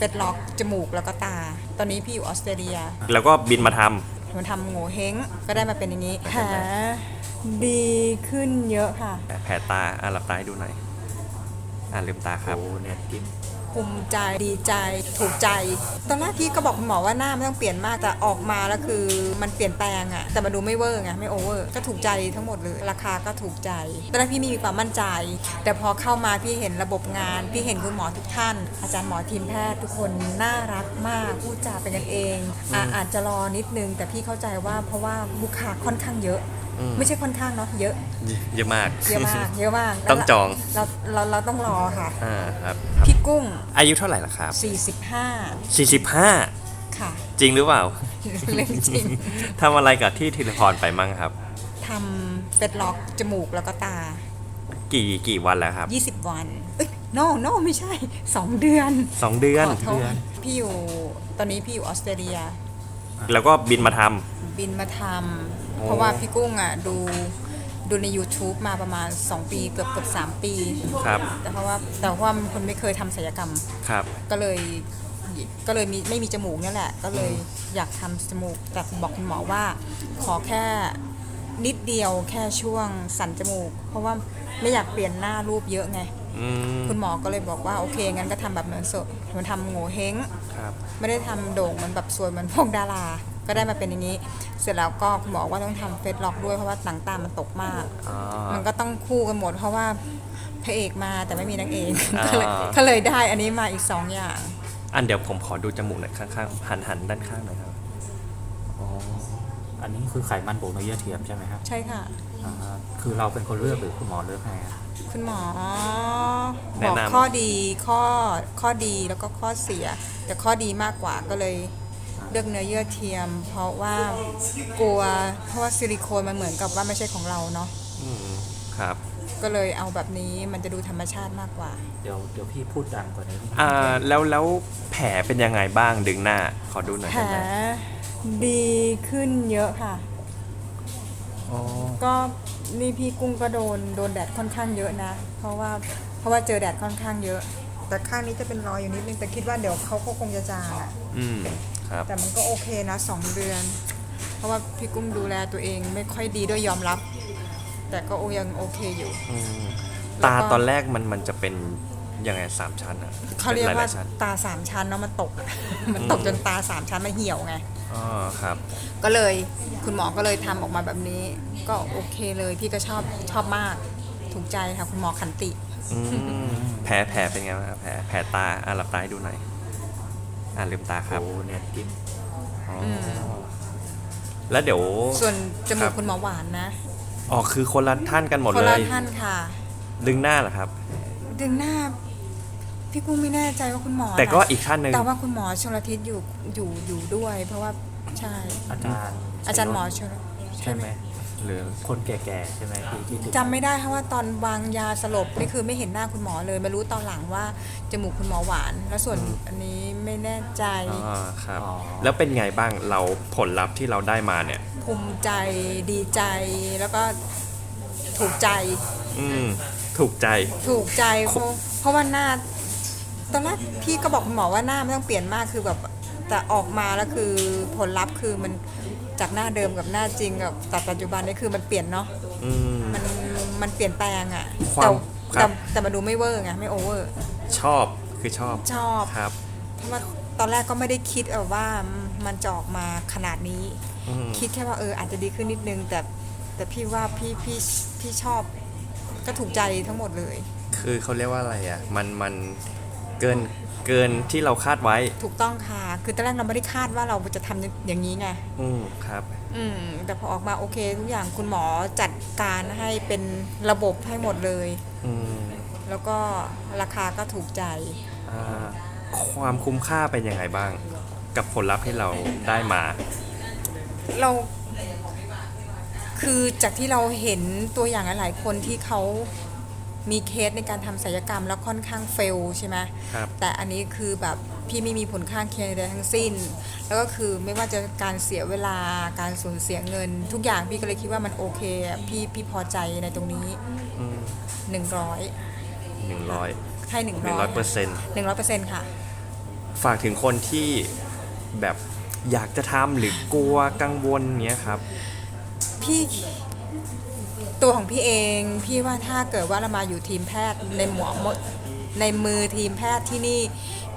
ฟสล็อกจมูกแล้วก็ตา ตอนนี้พี่อยู่ออสเตรเลียแล้วก็บินมาทำ มันทำโง่เฮงก็ได้มาเป็นอย่างนี้แผลดีขึ้นเยอะค่ะ แผลตาอะหลับตาให้ดูหน่อย อ่าลืมตาครับ โอ้เนี่ยกิ๊บ ภูมิใจดีใจ ถูกใจ ตอนแรกพี่ก็บอกคุณหมอว่าหน้าไม่ต้องเปลี่ยนมากแต่ออกมาแล้วคือมันเปลี่ยนแปลงอะแต่มาดูไม่เวอร์ไงไม่โอเวอร์ก็ถูกใจทั้งหมดเลยราคาก็ถูกใจตอนแรกพี่ไม่มีความมั่นใจ แต่พอเข้ามาพี่เห็นระบบงาน พี่เห็นคุณหมอทุกท่าน อาจารย์หมอทีมแพทย์ทุกคนน่ารักมากพูดจาเป็นกันเองอะอาจจะรอนิดนึง แต่พี่เข้าใจว่าเพราะว่าลูกค้าค่อนข้างเยอะ ไม่ใช่ค่อนข้างเนาะเยอะ เยอะมาก เยอะมากเยอะมากต้องจอง เราเราเราต้องรอค่ะอ่าครับพี่กุ้ง อายุเท่าไหร่ล่ะครับ45 45 ค่ะจริงหรือเปล่า เรื่องจริงทำอะไรกับที่ธีรพรไปมั่งครับ ทำเฟสล็อกจมูกแล้วก็ตา กี่กี่วันแล้วครับ 20 วัน เอ้ย no no ไม่ใช่ 2 เดือนสองเดือน ขอโทษพี่อยู่ตอนนี้พี่อยู่ออสเตรเลีย แล้วก็บินมาทำ บินมาทโอ้ำเพราะว่าพี่กุ้งอะดูดูใน YouTube มาประมาณ 2 ปีเกือบเกือบ3ปีครับ แต่เพราะว่าแต่ว่ามันคนไม่เคยทำศัลยกรรม ครับ ก็เลยก็เลยมีไม่มีจมูกเนี่ยแหละ ก็เลยอยากทำจมูกแต่บอกคุณหมอว่า ขอแค่นิดเดียวแค่ช่วงสันจมูก เพราะว่าไม่อยากเปลี่ยนหน้ารูปเยอะไง อืมคุณหมอก็เลยบอกว่าโอเคงั้นก็ทำแบบเหมือนสดเหมันทำโง่เฮง ครับไม่ได้ทำโด่งเหมันแบบสวยเหมือนพวกดารา ก็ได้มาเป็นอย่างนี้ เสร็จแล้วก็คุณหมอว่าต้องทำเฟซล็อกด้วยเพราะว่าหนังตามันตกมากอ๋อมันก็ต้องคู่กันหมด เพราะว่าพระเอกมาแต่ไม่มีนางเอกอ่า ก็เลยก็เลยได้อันนี้มาอีกสองอย่าง อันเดี๋ยวผมขอดูจมูกหน่อยข้างๆหันหันด้านข้างหน่อยครับอ๋อ อันนี้คือไขมันโบกเนื้อเยื่อเทียมใช่ไหมครับใช่ค่ะ อ่าคือเราเป็นคนเลือกหรือคุณหมอเลือกให้ครับ คุณหมอแนะบอกนำ ข้อดีข้อข้อดีแล้วก็ข้อเสีย แต่ข้อดีมากกว่าก็เลยเลือกเนื้อเยื่อเทียม เพราะว่ากลัวเพราะว่าซิลิโคนมันเหมือนกับว่าไม่ใช่ของเราเนาะอืมครับ ก็เลยเอาแบบนี้มันจะดูธรรมชาติมากกว่า เดี๋ยวเดี๋ยวพี่พูดดังกว่านี้อ่าแล้วแล้วแผลเป็นยังไงบ้างดึงหน้า ขอดูหน่อยแผลได้ไหมดี ขึ้นเยอะค่ะ อ๋อ ก็นี่พี่กุ้งก็โดนโดนแดดค่อนข้างเยอะนะ เพราะว่าเพราะว่าเจอแดดค่อนข้างเยอะ แต่ข้างนี้จะเป็นรอยอยู่นิดนึงแต่คิดว่าเดี๋ยวเขาก็คงจะจางอะอืม ครับ แต่มันก็โอเคนะสองเดือน เพราะว่าพี่กุ้งดูแลตัวเองไม่ค่อยดีด้วยยอมรับ แต่ก็โอยังโอเคอยู่ อืมแล้วก็ตาตอนแรกมันมันจะเป็นยังไงสามชั้นอะเขาเรียกป็นหว่าลๆชั้น ตาสามชั้นเนาะมันตกมันตกจนตาสามชั้นมันเหี่ยวไง อ๋อครับ ก็เลยคุณหมอก็เลยทำออกมาแบบนี้ ก็โอเคเลยพี่ก็ชอบชอบมากถูกใจค่ะคุณหมอขันติ อืมแผลแผลเป็นไงบ้างครับแผลแผลตาอะหลับตาให้ดูหน่อยอ่าลืมตาครับโอ้เนี่ยกิ๊บอ๋ออแล้วเดี๋ยว ส่วนจมูครักบ คุณหมอหวานนะอ๋อคือคนละท่านกันหมดคนเลละย ท่านค่ะ ดึงหน้าเหรอครับ ดึงหน้า พี่กุ้งไม่แน่ใจว่าคุณหมอแต่ก็นะอีกท่านหนึ่งแต่ว่าคุณหมอชลทิศอยู่อยู่อยู่ด้วย เพราะว่าใช่อาจารย์อาจารย์หมอชลใช่ไหมหรือคนแก่ๆใช่ไหมที่ที่ที่จำไม่ได้เพราะว่าตอนวางยาสลบนี่คือไม่เห็นหน้าคุณหมอเลยมารู้ตอนหลังว่าจมูกคุณหมอหวาน แล้วส่วนอันนี้ไม่แน่ใจอ๋อครับอ๋อแล้วเป็นไงบ้างเราผลลัพธ์ที่เราได้มาเนี่ยภูมิใจดีใจแล้วก็ถูกใจ อืมถูกใจ ถูกใจเพราะเพราะว่าหน้า ตอนแรกพี่ก็บอกคุณหมอว่าหน้าไม่ต้องเปลี่ยนมากคือแบบแต่ออกมาแล้วคือผลลัพธ์คือมันจากหน้าเดิมกับหน้าจริงกับแต่ปัจจุบันนี่คือมันเปลี่ยนเนาะอืม มันมันเปลี่ยนแปลงอะควาแต่มครัแต่บ แต่มาดูไม่เวอร์ไงไม่โอเวอร์ ชอบคือชอบชอบ ครับ เพราะว่าตอนแรกก็ไม่ได้คิดเอาว่ามันจะออกมาขนาดนี้ อืม คิดแค่ว่าเอออาจจะดีขึ้นนิดนึง แต่แต่พี่ว่าพี่พี่พี่ชอบก็ถูกใจทั้งหมดเลย คือเขาเรียกว่าอะไรอะ มันมัน เกินเกินที่เราคาดไว้ ถูกต้องค่ะ คือตอนแรกเราไม่ได้คาดว่าเราจะทำอย่างนี้ไง อืมครับ อืม แต่พอออกมาโอเคทุกอย่างคุณหมอจัดการให้เป็นระบบให้หมดเลย อืม แล้วก็ราคาก็ถูกใจ อ่า ความคุ้มค่าเป็นยังไงบ้าง กับผลลัพธ์ที่เราได้มา เรา คือจากที่เราเห็นตัวอย่างหลายๆคนที่เขา มีเคสในการทำศัลยกรรมแล้วค่อนข้างเฟลใช่ไหมครับ แต่อันนี้คือแบบพี่ไม่มีผลข้างเคียงใดทั้งสิ้น แล้วก็คือไม่ว่าจะการเสียเวลาการสูญเสียเงิน ทุกอย่างพี่ก็เลยคิดว่ามันโอเคอะพี่พี่พอใจในตรงนี้อืมหนึ่งร้อยหนึ่งร้อยให้หนึ่งหนึ่งร้อยเปอร์เซ็นต์หนึ่งร้อยเปอร์เซ็นต์ค่ะ ฝากถึงคนที่แบบอยากจะทำหรือกลัวกังวลเนี้ยครับ พี่ ตัวของพี่เองพี่ว่าถ้าเกิดว่าเรามาอยู่ทีมแพทย์ในหมอในมือทีมแพทย์ที่นี่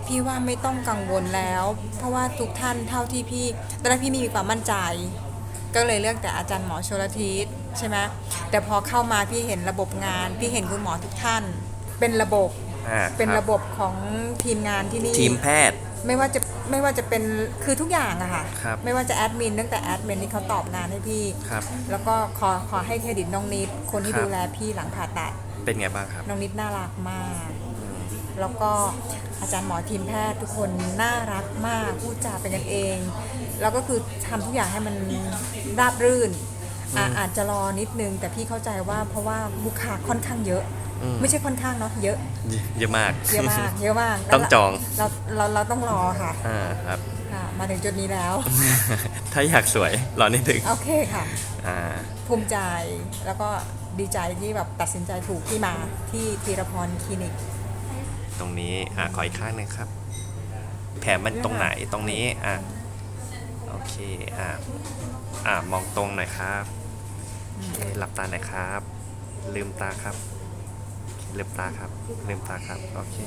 พี่ว่าไม่ต้องกังวลแล้ว เพราะว่าทุกท่านเท่าที่พี่ตอนแรกพี่ไม่มีความมั่นใจ ก็เลยเลือกแต่อาจารย์หมอชลทิศใช่ไหมแต่พอเข้ามาพี่เห็นระบบงาน พี่เห็นคุณหมอทุกท่าน เป็นระบบอ่าเป็นครับระบบของทีมงานที่นี่ ทีมแพทย์ ไม่ว่าจะไม่ว่าจะเป็นคือทุกอย่างอะค่ะครับไม่ว่าจะแอดมินตั้งแต่แอดมินที่เขาตอบงานให้พี่ครับแล้วก็ขอขอให้เครดิตน้องนิดคนที่ครับ ดูแลพี่หลังผ่าตัด เป็นไงบ้างครับน้องนิดน่ารักมาก แล้วก็อาจารย์หมอทีมแพทย์ทุกคนน่ารักมากพูดจาเป็นกันเอง แล้วก็คือทำทุกอย่างให้มันราบรื่น อะอาจจะรอนิดนึง แต่พี่เข้าใจว่าเพราะว่าลูกค้าค่อนข้างเยอะ อืมไม่ใช่ค่อนข้างเนาะเยอะ เยอะมาก เยอะมาก เยอะมากต้องจอง เราเราเราต้องรอค่ะอ่าครับ ค่ะ มาถึงจุดนี้แล้ว ถ้าอยากสวยรอนิดนึงโอเคค่ะ อ่า ภูมิใจแล้วก็ดีใจที่แบบตัดสินใจถูกที่มาที่ธีรพรคลินิก ตรงนี้ อ่าขออีกข้างหนึ่งครับ แผลมันตรงไหน ตรงนี้ อะโอเค อ่าอ่ามองตรงหน่อยครับโอเค หลับตาหน่อยครับ ลืมตาครับ ลืมตาครับ ลืมตาครับ โอเค